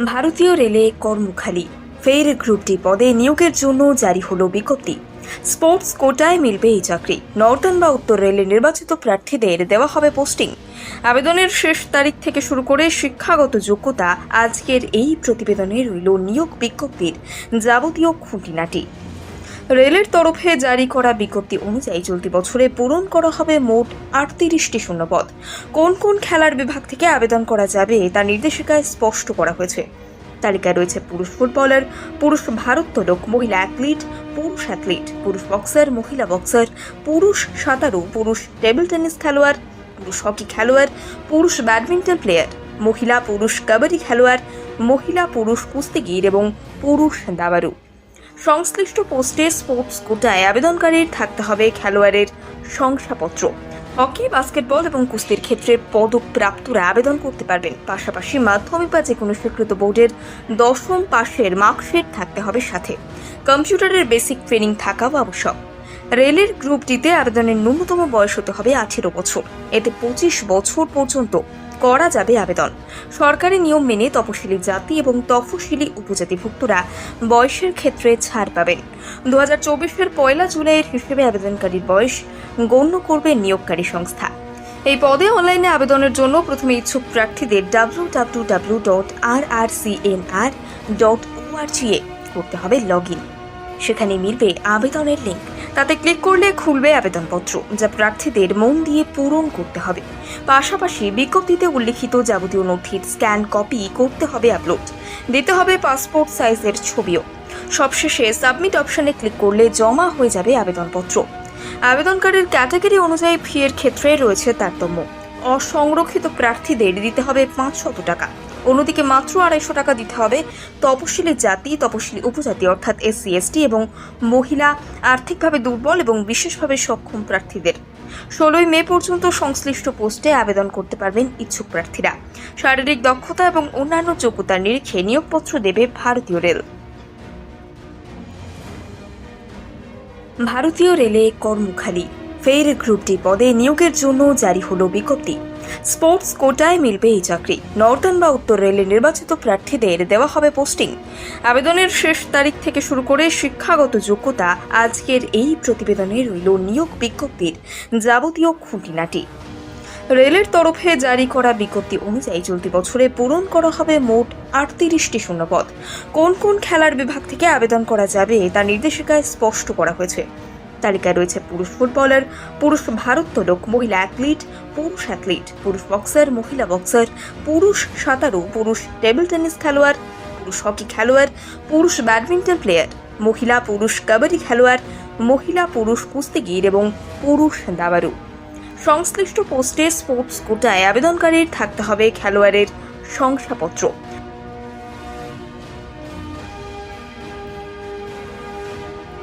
ভারতীয় রেলে কর্মখালি। ফের গ্রুপ ডি পদে নিয়োগের জন্য জারি হলো বিজ্ঞপ্তি। স্পোর্টস কোটায় মিলবে এই চাকরি। নর্দার্ন বা উত্তর রেলে নির্বাচিত প্রার্থীদের দেওয়া হবে পোস্টিং। আবেদনের শেষ তারিখ থেকে শুরু করে শিক্ষাগত যোগ্যতা আজকের এই প্রতিবেদনে রইল নিয়োগ বিজ্ঞপ্তির যাবতীয় খুঁটিনাটি। রেলের তরফে জারি করা বিজ্ঞপ্তি অনুযায়ী চলতি বছরে পূরণ করা হবে মোট আটত্রিশটি শূন্যপদ। কোন কোন খেলার বিভাগ থেকে আবেদন করা যাবে, তা নির্দেশিকায় স্পষ্ট করা হয়েছে। তালিকায় রয়েছে পুরুষ ফুটবলার, পুরুষ ভারোত্তোলক মহিলা অ্যাথলিট, পুরুষ অ্যাথলিট, পুরুষ বক্সার, মহিলা বক্সার, পুরুষ সাঁতারু, পুরুষ টেবিল টেনিস খেলোয়াড়, পুরুষ হকি খেলোয়াড়, পুরুষ ব্যাডমিন্টন প্লেয়ার, মহিলা, পুরুষ কাবাডি খেলোয়াড়, মহিলা, পুরুষ কুস্তিগির এবং পুরুষ দাবারু সংশ্লিষ্ট পোস্টে স্পোর্টস কোটায় আবেদনকারীর থাকতে হবে খেলোয়াড়ের শংসাপত্র। হকি, বাস্কেটবল এবং কুস্তির ক্ষেত্রে পদক প্রাপ্তরা আবেদন করতে পারবেন। পাশাপাশি মাধ্যমিক বা যে কোনো স্বীকৃত বোর্ডের দশম পাশের মার্কশিট থাকতে হবে সাথে। কম্পিউটারের বেসিক ট্রেনিং থাকাও আবশ্যক। রেলের গ্রুপ ডিতে আবেদনের ন্যূনতম বয়স হতে হবে আঠেরো বছর। এতে পঁচিশ বছর পর্যন্ত করা যাবে আবেদন। সরকারি নিয়ম মেনে তপশিলি জাতি এবং তফসিলি উপজাতিভুক্তরা বয়সের ক্ষেত্রে ছাড় পাবেন। দু হাজার চব্বিশের পয়লা জুলাইয়ের হিসেবে আবেদনকারীর বয়স গণ্য করবে নিয়োগকারী সংস্থা। এই পদে অনলাইনে আবেদনের জন্য প্রথমে ইচ্ছুক প্রার্থীদের W W W dot R R C N R dot A করতে হবে লগ ইন। সেখানে মিলবে আবেদনের লিঙ্ক তাতে ক্লিক করলে খুলবে আবেদনপত্র, যা প্রার্থীদের মন দিয়ে পূরণ করতে হবে। পাশাপাশি বিজ্ঞপ্তিতে উল্লিখিত যাবতীয় নথির স্ক্যান কপি করতে হবে আপলোড দিতে হবে পাসপোর্ট সাইজের ছবিও। সবশেষে সাবমিট অপশনে ক্লিক করলে জমা হয়ে যাবে আবেদনপত্র। আবেদনকারীর ক্যাটাগরি অনুযায়ী ফি এর ক্ষেত্রে রয়েছে তারতম্য। অসংরক্ষিত প্রার্থীদের দিতে হবে পাঁচশত টাকা। অন্যদিকে মাত্র আড়াইশো টাকা দিতে হবে তপশিলি জাতি, তপশিলি উপজাতি অর্থাৎ এসসি, এসটি এবং মহিলা আর্থিকভাবে দুর্বল এবং বিশেষভাবে সক্ষম প্রার্থীদের। ষোলোই মে পর্যন্ত সংশ্লিষ্ট পোস্টে আবেদন করতে পারবেন ইচ্ছুক প্রার্থীরা। শারীরিক দক্ষতা এবং অন্যান্য যোগ্যতার নিরিখে নিয়োগপত্র দেবে ভারতীয় রেল। ভারতীয় রেলে কর্মখালি। ফের গ্রুপ ডি পদে নিয়োগের জন্য জারি হলো বিজ্ঞপ্তি। স্পোর্টস কোটায় মিলবে এই চাকরি। নর্দার্ন বা উত্তর রেলে নির্বাচিত প্রার্থীদের দেওয়া হবে পোস্টিং। আবেদনের শেষ তারিখ থেকে শুরু করে শিক্ষাগত যোগ্যতা আজকের এই প্রতিবেদনে রইল নিয়োগ বিজ্ঞপ্তির যাবতীয় খুঁটিনাটি। রেলের তরফে জারি করা বিজ্ঞপ্তি অনুযায়ী চলতি বছরে পূরণ করা হবে মোট আটত্রিশটি শূন্যপদ। কোন কোন খেলার বিভাগ থেকে আবেদন করা যাবে, তা নির্দেশিকায় স্পষ্ট করা হয়েছে। তালিকায় রয়েছে পুরুষ ফুটবলার, পুরুষ ভারোত্তোলক মহিলা অ্যাথলিট পুরুষ অ্যাথলিট পুরুষ বক্সার মহিলা বক্সার পুরুষ সাঁতারু, পুরুষ টেবিল টেনিস খেলোয়াড়, পুরুষ হকি খেলোয়াড়, পুরুষ ব্যাডমিন্টন প্লেয়ার মহিলা, পুরুষ কাবাডি খেলোয়াড়, মহিলা, পুরুষ কুস্তিগির এবং পুরুষ দাবারু সংশ্লিষ্ট পোস্টে স্পোর্টস কোটায় আবেদনকারীর থাকতে হবে খেলোয়াড়ের শংসাপত্র।